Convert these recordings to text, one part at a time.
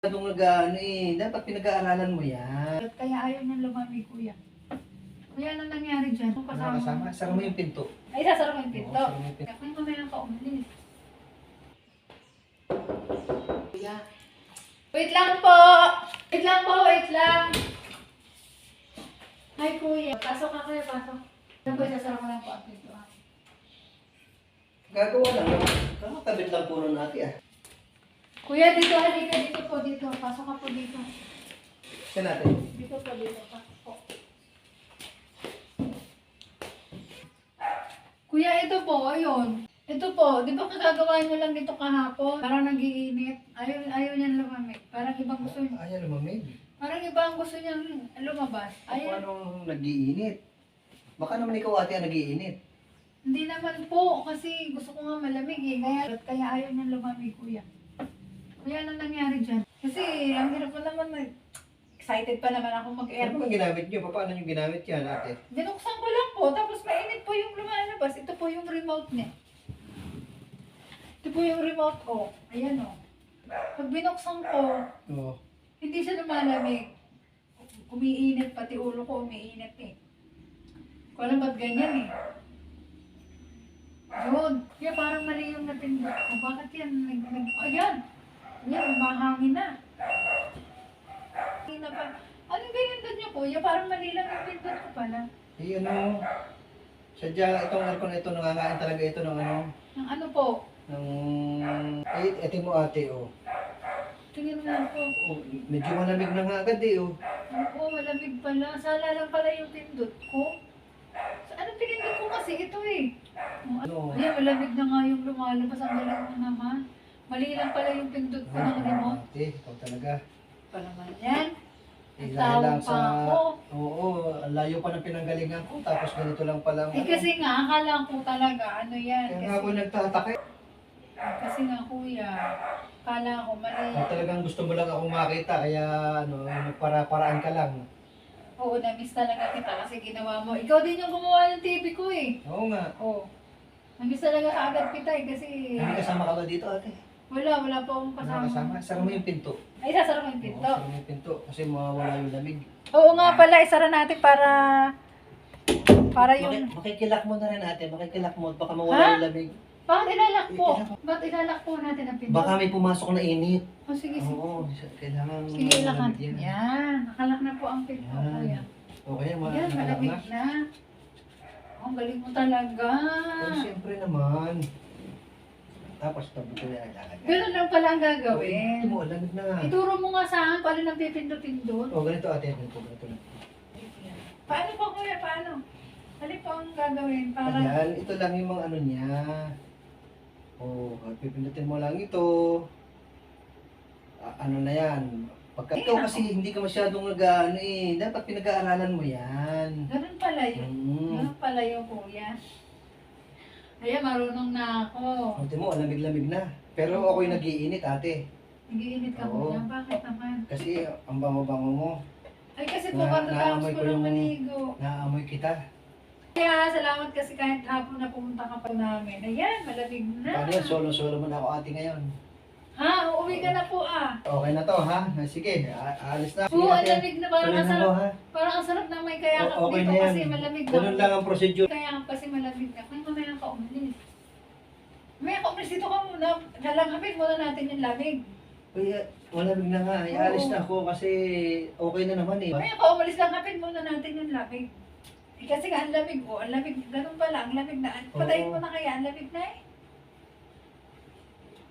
Masyadong nag-ano eh. Dapat pinag-aaralan mo yan. Kaya ayaw niyang lumamig, kuya. Kuya, anong nangyari dyan? Kung Ano kasama? Sara mo yung pinto. Ay, sasara mo yung pinto. Oo, sara mo yung pinto. Kaya mamaya ka umalis. Kuya. Wait lang po! Wait lang po, wait lang! Hi, kuya. Pasok ka, kuya, pasok. Ano po, sasara ko lang po ang pinto. Gagawa lang. Kakatabit lang puro natin ah. Kuya, dito, halika dito po, dito. Pasok ka po dito. Siya natin. Dito po, dito. Pasok po. Kuya, ito po, ayun. Ito po, di ba kagagawa niyo lang dito kahapon? Parang nagiinit. Ayaw, ayaw niyan lumamig. Parang ibang gusto niya. Ayaw lumamig. Parang iba ang gusto niyang lumabas. Ako Ayaw. anong nag-iinit? Baka naman ikaw ate ang nag-iinit. Hindi naman po, kasi gusto ko nga malamig eh. Kaya, kaya ayaw niyang lumamig, kuya. Kuya, anong nangyari dyan? Kasi, ang hirap pa naman na, excited pa naman ako Ano mag-aircon. bang ginamit niyo? Paano niyo ginamit yan ate? Binuksan ko lang po, tapos mainit po yung lumalabas. Ito po yung remote niya. Ito po yung remote ko. Ayan o. Pag binuksan ko, Oo. hindi siya lumalamig. Umiinit, pati ulo ko umiinit eh. Kung alam ba't ganyan eh. Yun. Kaya parang mali yung napindot ko. Bakit yan? Nag, nag, ayan. Ayan, umahangin na. Hindi na pa. Anong pinindot niyo po? Ya, parang mali lang yung pindot ko pala. Eh ano, sadya itong aircon na ito, nangangain talaga ito ng ano, Ng ano po? ng, eh, ito mo ate oh. Tingin mo lang po. oh medyo malamig na nga agad eh oh. Oo, malamig pala. Sala lang pala yung pindot ko. Sa ano pinindot ko kasi ito eh. Oh, Ano? Ayan, malamig na nga yung lumalabas. Ang galing mo naman. Mali lang pala yung pindot ko ng remote. Ate, ikaw talaga. Pa naman yan. Eh, Ang dahil lang tawag pa sa, ako. oo, ang layo pa ng pinanggalingan ko, tapos ganito lang pala. Eh kasi nga, akala ko talaga, ano yan. Kaya Kasi, nga ako nagtataka. kasi nga kuya, akala ko mali. Kung talagang gusto mo lang akong makita, kaya ano, para-paraan ka lang. Oo, na-miss talaga kita kasi ginawa mo. Ikaw din yung gumawa ng TV ko eh. Oo nga. Oo. Na-miss talaga kaagad kita eh kasi Hindi kasama ka ba dito ate? Wala, wala pa akong Wala kasama. kasama. Sara mo yung pinto. Ay, sasara mo yung Oo, pinto. sara mo yung pinto. Kasi mawawala yung lamig. Oo nga pala, isara natin para para Maki, yung... makikilak mo na rin ate, makikilak mo. Baka Ha? mawala yung lamig. Bakit ilalak po? Ba't ilalak po natin ang pinto? Baka may pumasok na init. Oh, sige, sige. Oo, kailangan Sige, ilak malamig natin. yan. Yan. Nakalak na po ang pinto, Yan. kuya. Okay, ma- Yan, malamig na. ang galing mo talaga. Siyempre naman. Tapos tabi ko yan ilalagay. Ganun lang pala ang Ito gagawin. mo, lamig na nga. Ituro mo nga sa akin paano nang pipindutin-dut. Oh, ganito ate, ganito, ganito lang. Paano po, kuya? Paano? Ano po ang gagawin para... Ayan, ito lang yung mga ano niya. Oh, pipindutin mo lang ito. Ah, ano na yan. Pagka ikaw kasi hindi ka masyadong nag-ano eh. Dapat pinag-aaralan mo yan. Ganun pala yun. Mm. Ganun pala yun, kuya. Ayan, marunong na ako. Ate mo, lamig-lamig na. Pero ako'y nag-iinit ate. Nagiinit ka Oo. kuya. Bakit naman? Kasi ang bango-bango mo. Ay, kasi po, Na- pagkatapos naamoy ko ko yung- maligo. Naaamoy kita. Kaya, salamat kasi kahit hapon na pumunta ka pa namin. Ayan, malamig na. Paano yan? Solo-solo mo na ako ate ngayon. Ha, uuwi ka na po ah. Okay na to ha? Sige, a- aalis na. Oo, ang lamig na. Parang Tuloy ang na sarap, ha? parang ang sarap na may kayakap O- okay dito na yan. kasi malamig na. Ganun lang ang procedure. Kaya kasi malamig na. Kaya Mamaya ka umalis dito ka muna. Lalanghapin muna natin yung lamig. Uy, malamig na nga. Ialis Oo. na ako kasi okay na naman eh. Mamaya ka umalis langhapin muna natin yung lamig. Eh, kasi nga ang lamig mo, ang lamig, ganun pala, ang lamig na. Patayin Oo. mo na kaya, ang lamig na eh.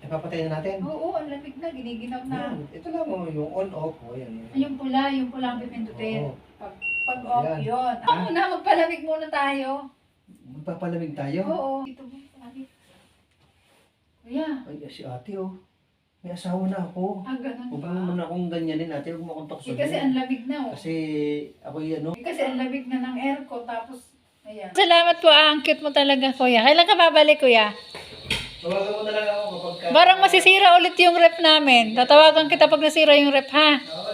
Ipapatay na natin. Oo, ang lamig na, giniginaw na. Yan. Ito lang oh, yung on-off. Oh, yan. yan. Yung pula, yung pula ang pipindutin. Oo. Pag, pag off Yan. yun. Ako muna, magpalamig muna tayo. Magpapalamig tayo. Oo. Dito mo, sabi. Kuya, Ay, si ate oh. May asawa na ako. ah, ganun Huwag ba? mo muna akong ganyanin ate. Huwag mo akong Eh, kasi ang lamig na oh. Kasi ako yan oh. Eh, kasi ang lamig na ng aircon, tapos, ayan. Salamat po, ah. ang cute mo talaga, kuya. Kailan ka babalik, kuya? Tawagan mo na lang ako kapag ka... Barang masisira ulit yung rep namin. Tatawagan kita pag nasira yung rep, ha? Oo,